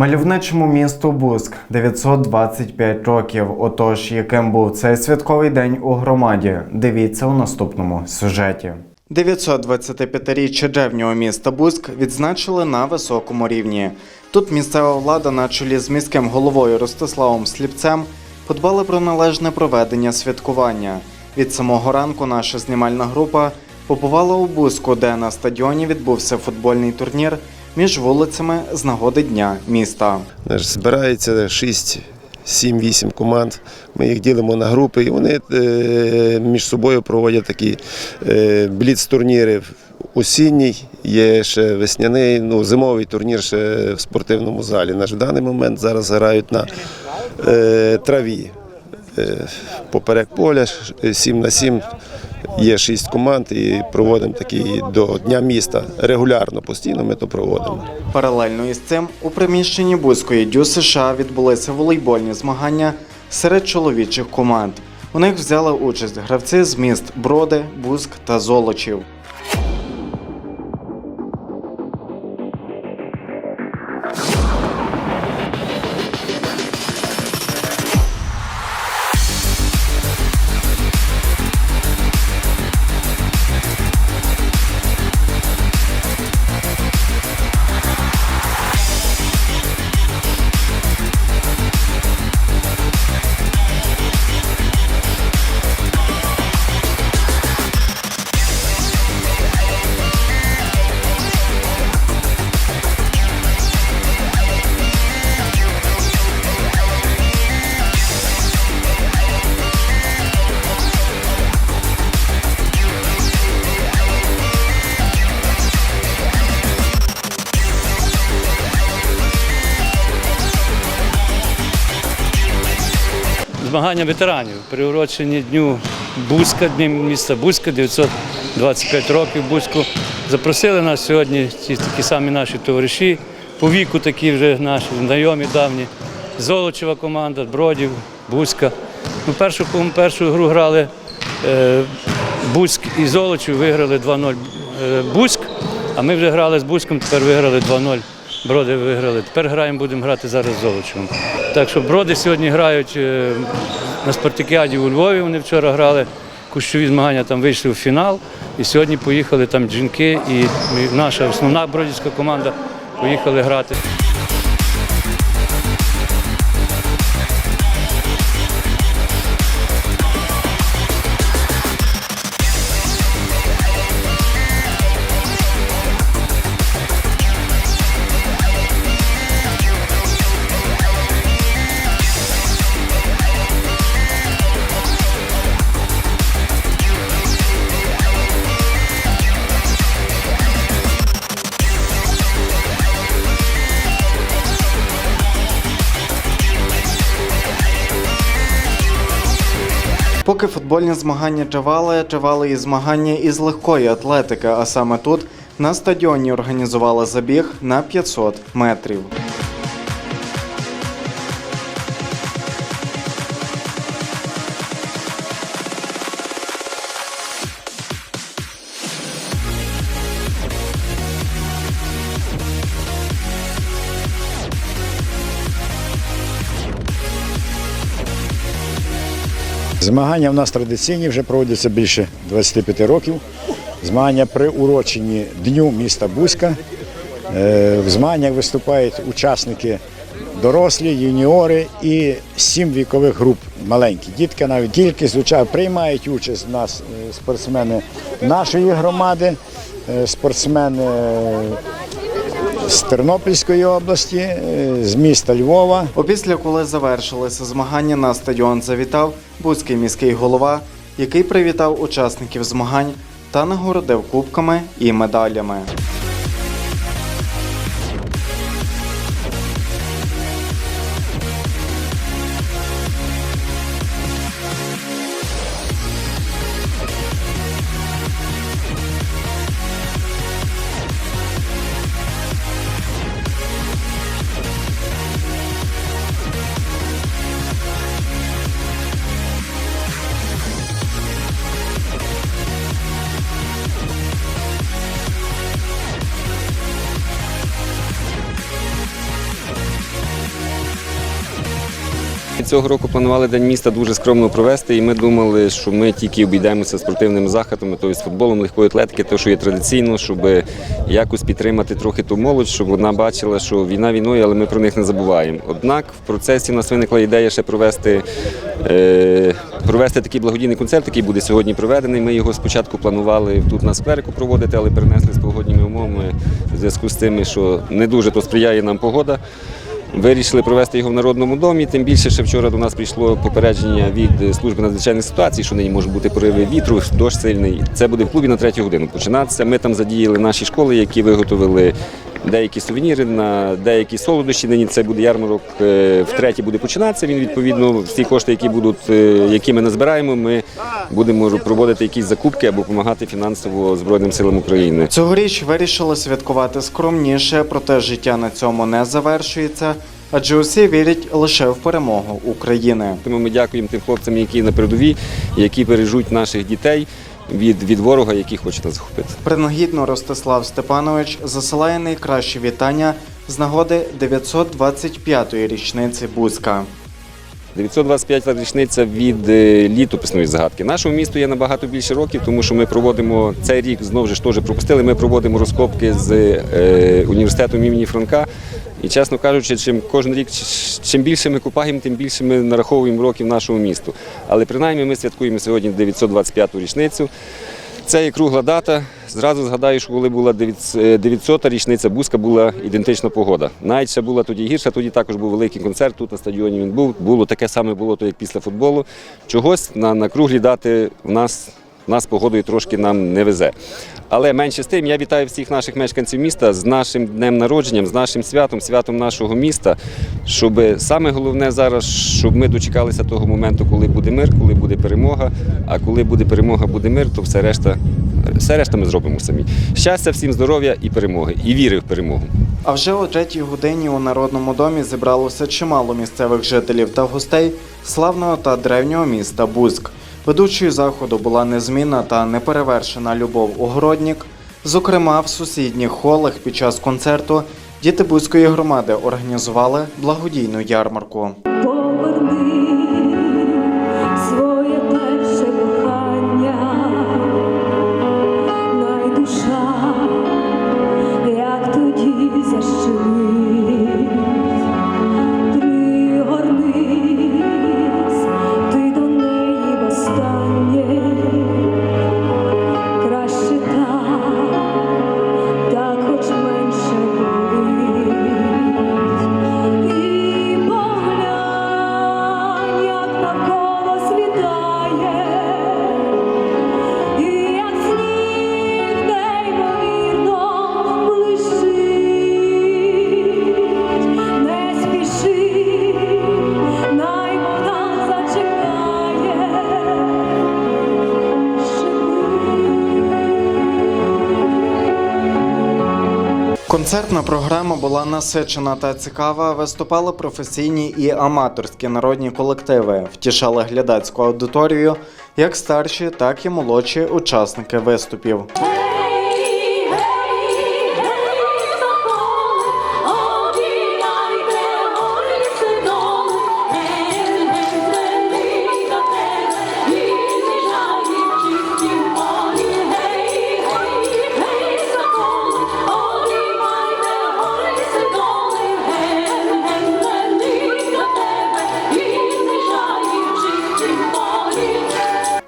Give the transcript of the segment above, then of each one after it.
Мальовничому місту Буск 925 років. Отож, яким був цей святковий день у громаді? Дивіться у наступному сюжеті. 925-річчя древнього міста Буск відзначили на високому рівні. Тут місцева влада на чолі з міським головою Ростиславом Сліпцем подбали про належне проведення святкування. Від самого ранку наша знімальна група побувала у Буску, де на стадіоні відбувся футбольний турнір між вулицями з нагоди дня міста. Збирається 6, 7, 8 команд. Ми їх ділимо на групи, і вони е, між собою проводять такі е, бліц-турніри. Осінній, є ще весняний, ну, зимовий турнір ще в спортивному залі. Наш в даний момент зараз грають на е, траві. Е, поперек поля 7 на 7. Є шість команд і проводимо такі до Дня міста. Регулярно, постійно ми то проводимо. Паралельно із цим у приміщенні Бузької дю США відбулися волейбольні змагання серед чоловічих команд. У них взяли участь гравці з міст Броди, Бузьк та Золочів. Змагання ветеранів приурочені дню Бузька, дні міста Бузька, 925 років Бузьку. Запросили нас сьогодні ті такі самі наші товариші, по віку такі вже наші знайомі давні. Золочева команда, Бродів, Бузька. Ну, першу, першу гру грали е, Бузьк і Золочів, виграли 2-0 е, Бузьк, а ми вже грали з Бузьком, тепер виграли 2-0. Броди виграли. Тепер граємо, будемо грати зараз з Золочевим. Так що броди сьогодні грають е, на спартакіаді у Львові. Вони вчора грали кущові змагання, там вийшли в фінал. І сьогодні поїхали там жінки і наша основна бродівська команда поїхали грати. Поки футбольні змагання тривали, тривали і змагання із легкої атлетики, а саме тут на стадіоні організували забіг на 500 метрів. Змагання в нас традиційні, вже проводяться більше 25 років. Змагання приурочені Дню міста Бузька. Е, В змаганнях виступають учасники дорослі, юніори і сім вікових груп маленькі. Дітки навіть тільки звичайно приймають участь в нас е, спортсмени нашої громади, е, спортсмени з Тернопільської області, з міста Львова. Опісля, коли завершилися змагання, на стадіон завітав Бузький міський голова, який привітав учасників змагань та нагородив кубками і медалями. Цього року планували День міста дуже скромно провести, і ми думали, що ми тільки обійдемося спортивними заходами, тобто з футболом, легкої атлетики, те, що є традиційно, щоб якось підтримати трохи ту молодь, щоб вона бачила, що війна війною, але ми про них не забуваємо. Однак в процесі у нас виникла ідея ще провести, е, провести такий благодійний концерт, який буде сьогодні проведений. Ми його спочатку планували тут на скверику проводити, але перенесли з погодніми умовами в зв'язку з тим, що не дуже то сприяє нам погода. Вирішили провести його в народному домі. Тим більше, що вчора до нас прийшло попередження від служби надзвичайних ситуацій, що нині можуть бути пориви вітру, дощ сильний. Це буде в клубі на третю годину починатися. Ми там задіяли наші школи, які виготовили деякі сувеніри на деякі солодощі. Нині це буде ярмарок е, втретє буде починатися. Він відповідно всі кошти, які будуть, е, які ми назбираємо, ми будемо проводити якісь закупки або допомагати фінансово Збройним силам України. Цьогоріч вирішили святкувати скромніше, проте життя на цьому не завершується, адже усі вірять лише в перемогу України. Тому ми дякуємо тим хлопцям, які на передовій, які бережуть наших дітей від, від ворога, який хоче нас захопити. Принагідно Ростислав Степанович засилає найкращі вітання з нагоди 925-ї річниці Бузька. 925 річниця від е, літописної загадки. Нашому місту є набагато більше років, тому що ми проводимо цей рік знову ж теж пропустили. Ми проводимо розкопки з е, університетом імені Франка. І чесно кажучи, чим кожен рік чим більше ми купаємо, тим більше ми нараховуємо років нашому місту. Але принаймні ми святкуємо сьогодні 925-ту річницю. Це є кругла дата. Зразу згадаю, що коли була 900-та річниця Бузька, була ідентична погода. Навіть ще була тоді гірша, тоді також був великий концерт, тут на стадіоні він був. Було таке саме було, то як після футболу. Чогось на, на круглі дати в нас, нас погодою трошки нам не везе. Але менше з тим, я вітаю всіх наших мешканців міста з нашим днем народженням, з нашим святом, святом нашого міста. Щоб саме головне зараз, щоб ми дочекалися того моменту, коли буде мир, коли буде перемога. А коли буде перемога, буде мир, то все решта, все решта ми зробимо самі. Щастя, всім здоров'я і перемоги, і віри в перемогу. А вже о третій годині у Народному домі зібралося чимало місцевих жителів та гостей славного та древнього міста Бузьк. Ведучою заходу була незмінна та неперевершена Любов Огороднік. Зокрема, в сусідніх холах під час концерту діти Бузької громади організували благодійну ярмарку. Концертна програма була насичена та цікава. Виступали професійні і аматорські народні колективи, втішали глядацьку аудиторію, як старші, так і молодші учасники виступів.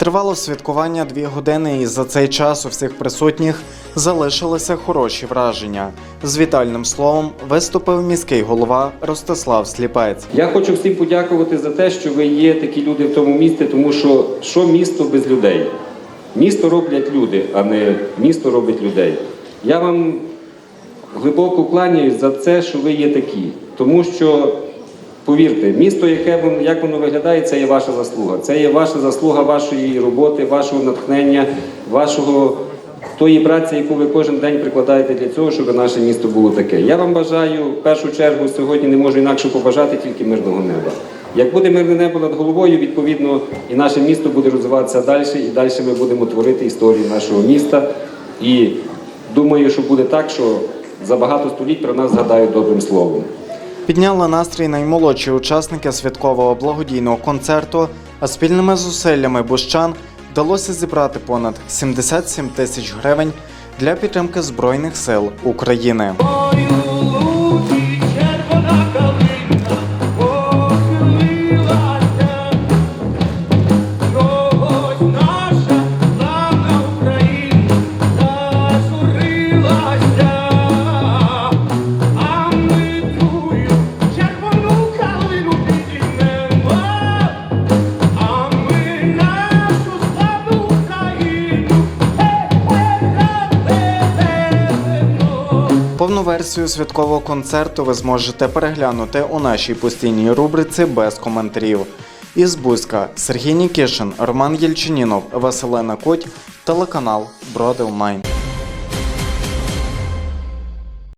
Тривало святкування дві години, і за цей час у всіх присутніх залишилися хороші враження. З вітальним словом виступив міський голова Ростислав Сліпець. Я хочу всім подякувати за те, що ви є такі люди в тому місті, тому що що місто без людей? Місто роблять люди, а не місто робить людей. Я вам глибоко кланяюсь за це, що ви є такі. Тому що, повірте, місто, яке як воно виглядає, це є ваша заслуга. Це є ваша заслуга вашої роботи, вашого натхнення, вашого тої праці, яку ви кожен день прикладаєте для цього, щоб наше місто було таке. Я вам бажаю в першу чергу сьогодні не можу інакше побажати тільки мирного неба. Як буде мирне небо над головою, відповідно, і наше місто буде розвиватися далі, і далі ми будемо творити історію нашого міста. І думаю, що буде так, що за багато століть про нас згадають добрим словом. Підняли настрій наймолодші учасники святкового благодійного концерту, а спільними зусиллями бущан вдалося зібрати понад 77 тисяч гривень для підтримки Збройних сил України. Повну версію святкового концерту ви зможете переглянути у нашій постійній рубриці без коментарів. Із Бузька Сергій Нікішин, Роман Єльчинінов, Василена Куть, телеканал Броди Онлайн.